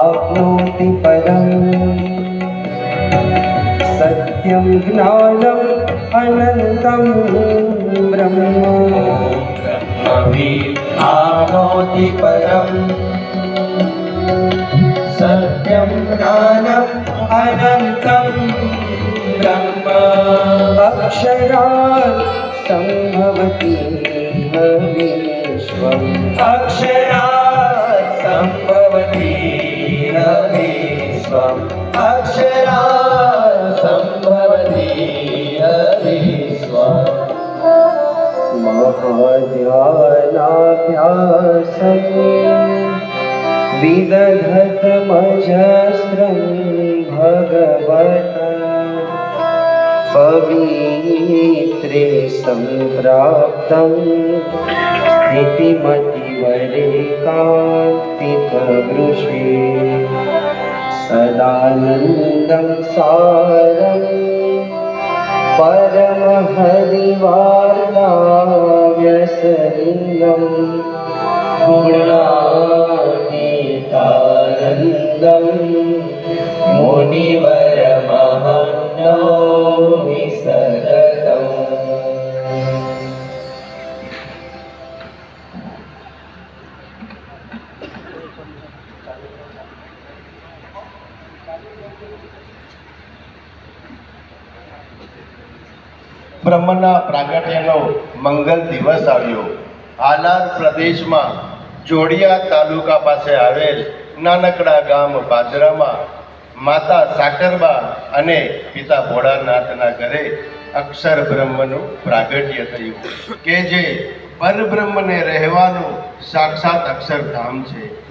प्राप्नोति परम् सत्यं ज्ञानम् अनन्तं ब्रह्म। प्राप्नोति परम् सत्यं ज्ञानम् अनन्तं ब्रह्म। अक्षरात् सम्भवति न विश्वम् अक्षरा सम्भवति विश्वम् अक्षरात् सम्भवति न विश्वम् महाध्यानाभ्यासम् विदधतमजस्रं भगवत पवित्रे सम्प्राप्तं स्थितिमतिवरेकान्तिकवृषे सदानन्दं सारम् परमहरिवार्ताव्यसलिङ्गम् गुणातीतानन्दम् मुनिवरमहं नौमि બ્રહ્મના પ્રાગટ્યનો મંગલ દિવસ આવ્યો. આલાર પ્રદેશમાં જોડિયા તાલુકા પાસે આવેલ નાનકડા ગામ બાજરામાં માતા સાકરબા અને પિતા ભોળાનાથના ઘરે અક્ષર બ્રહ્મનું પ્રાગટ્ય થયું. કે જે પરબ્રહ્મને રહેવાનું સાક્ષાત અક્ષરધામ છે.